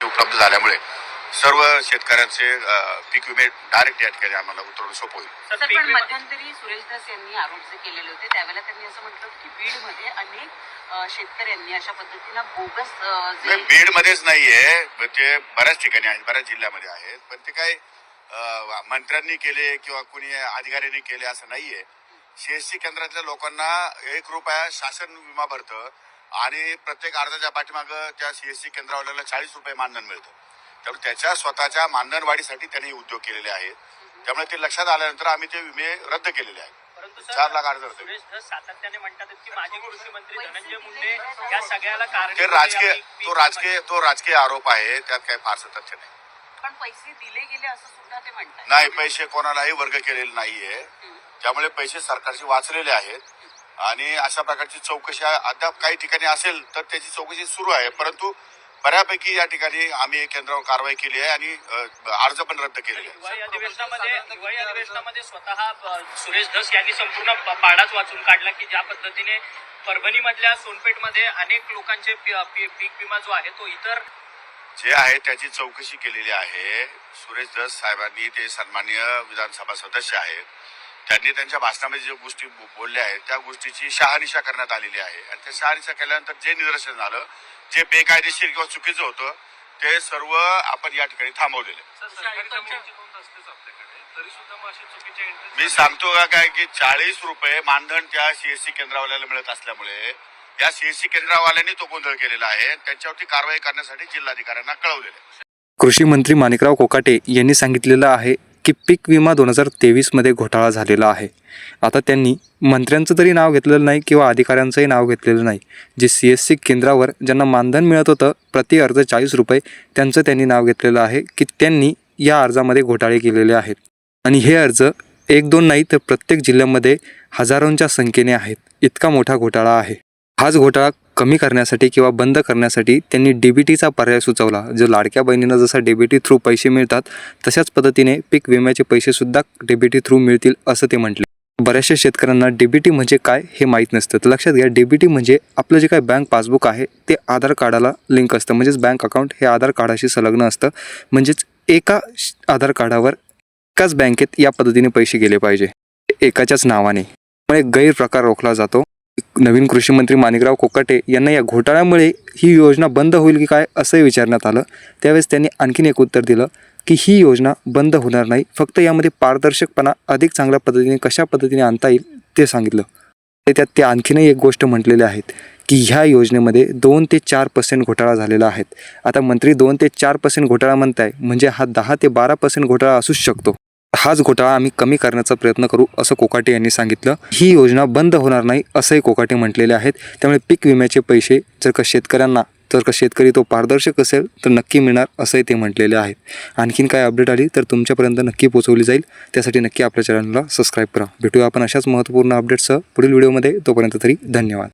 उपलब्ध झाल्यामुळे सर्व शेतकऱ्यांचे पीक विमे डायरेक्ट या ठिकाणी आम्हाला उतरवणं सोपं होईल. पण मध्यंतरी सुरेश दास यांनी आरोप जे केलेले होते त्यावेळेला त्यांनी असं म्हटलं होतं की बीडमध्ये अनेक शेतकऱ्यांनी अशा पद्धतीनं बोगस अ, जे नाही बीड मध्येच नाहीये ते बऱ्याच ठिकाणी आहेत बऱ्याच जिल्ह्यामध्ये आहेत पण ते काय मंत्र्यांनी केले किंवा कुणी अधिकाऱ्यांनी केले असं नाहीये. सीएससी केंद्रातल्या लोकांना एक रुपया शासन विमा भरतं आणि प्रत्येक अर्जाच्या पाठीमागं त्या सीएससी केंद्रावाल्याला चाळीस रुपये मानधन मिळतं. त्यामुळे त्याच्या स्वतःच्या मानधन वाढीसाठी त्यांनी हे उद्योग केलेले आहेत. त्यामुळे ते लक्षात आल्यानंतर आम्ही ते विमे रद्द केलेले आहेत. परंतु चार लाख अर्ज सातत्याने म्हणतात की माजी कृषी मंत्री धनंजय मुंडे या सगळ्याला कारण ते राजकीय तो राजकीय तो राजकीय आरोप आहे. त्यात काही फारसं तथ्य नाही. पण पैसे दिले गेले असं सुद्धा ते म्हणतात. नाही पैसे कोणालाही वर्ग केलेले नाहीये. त्यामुळे पैसे सरकारचे वाचलेले आहेत. आणि अशा प्रकारची चौकशी अद्याप काही ठिकाणी असेल तर त्याची चौकशी सुरू आहे. परंतु बऱ्यापैकी या ठिकाणी आम्ही केंद्रावर कारवाई केली आहे आणि अर्ज पण रद्द अधिवेशनामध्ये हिवाळी अधिवेशनामध्ये स्वतः सुरेश धस यांनी संपूर्ण पाडाच वाचून काढला की ज्या पद्धतीने परभणीमधल्या सोनपेठमध्ये अनेक लोकांचे पीक विमा जो आहे तो इतर जे आहे त्याची चौकशी केलेली आहे. सुरेश दस साहेबांनी ते सन्माननीय विधानसभा सदस्य आहेत. त्यांनी त्यांच्या भाषणामध्ये जे गोष्टी बोलल्या आहेत त्या गोष्टीची शहानिशा करण्यात आलेली आहे. आणि त्या शहानिशा केल्यानंतर जे निदर्शन आलं जे बेकायदेशीर किंवा चुकीचं होतं ते सर्व आपण या ठिकाणी थांबवलेलं आहे. मी सांगतो का काय की चाळीस रुपये मानधन त्या सीएससी केंद्रावाल्याला मिळत असल्यामुळे या सीएससी केंद्रावाल्यांनी तो गोंधळ केलेला आहे त्यांच्यावरती कारवाई करण्यासाठी जिल्हाधिकाऱ्यांना कळवलेलं आहे. कृषी मंत्री माणिकराव कोकाटे यांनी सांगितलेलं आहे की पीक विमा दोन हजार तेवीसमध्ये घोटाळा झालेला आहे. आता त्यांनी मंत्र्यांचं तरी नाव घेतलेलं नाही किंवा अधिकाऱ्यांचंही नाव घेतलेलं नाही. जे सी एस सी केंद्रावर ज्यांना मानधन मिळत होतं प्रति अर्ज चाळीस रुपये त्यांचं त्यांनी नाव घेतलेलं आहे की त्यांनी या अर्जामध्ये घोटाळे केलेले आहेत. आणि हे अर्ज एक दोन नाही तर प्रत्येक जिल्ह्यामध्ये हजारोंच्या संख्येने आहेत. इतका मोठा घोटाळा आहे. हाच घोटाळा कमी करण्यासाठी किंवा बंद करण्यासाठी त्यांनी डीबीटीचा पर्याय सुचवला. जो लाडक्या बहिणींना जसा डीबीटी थ्रू पैसे मिळतात तशाच पद्धतीने पीक विम्याचे पैसेसुद्धा डीबीटी थ्रू मिळतील असं ते म्हटले. बऱ्याचशा शेतकऱ्यांना डीबीटी म्हणजे काय हे माहीत नसतं. तर लक्षात घ्या डीबीटी म्हणजे आपलं जे काय बँक पासबुक आहे ते आधार कार्डाला लिंक असतं. म्हणजेच बँक अकाउंट हे आधार कार्डाशी संलग्न असतं. म्हणजेच एका श- आधार कार्डावर एकाच बँकेत या पद्धतीने पैसे गेले पाहिजे. एकाच्याच नावाने. त्यामुळे गैरप्रकार रोखला जातो. नवीन कृषी मंत्री माणिकराव कोकाटे यांना या घोटाळ्यामुळे ही योजना बंद होईल की काय असंही विचारण्यात आलं. त्यावेळेस त्यांनी आणखीन एक उत्तर दिलं की ही योजना बंद होणार नाही. फक्त यामध्ये पारदर्शकपणा अधिक चांगल्या पद्धतीने कशा पद्धतीने आणता येईल ते सांगितलं. ते त्यात ते आणखीनही एक गोष्ट म्हटलेली आहेत की ह्या योजनेमध्ये दोन ते चार पर्सेंट घोटाळा झालेला आहे. आता मंत्री दोन ते चार पर्सेंट घोटाळा म्हणताय म्हणजे हा दहा ते बारा पर्सेंट घोटाळा असूच शकतो. हाच घोटाळा आम्ही कमी करण्याचा प्रयत्न करू असं कोकाटे यांनी सांगितलं. ही योजना बंद होणार नाही असंही कोकाटे म्हटलेले आहेत. त्यामुळे पीक विम्याचे पैसे जर का शेतकऱ्यांना जर का शेतकरी तो पारदर्शक असेल तर नक्की मिळणार असंही ते म्हटलेले आहेत. आणखीन काय अपडेट आली तर तुमच्यापर्यंत नक्की पोहोचवली जाईल. त्यासाठी नक्की आपल्या चॅनलला सबस्क्राईब करा. भेटूया आपण अशाच महत्त्वपूर्ण अपडेट्ससह पुढील व्हिडिओमध्ये तोपर्यंत तरी धन्यवाद.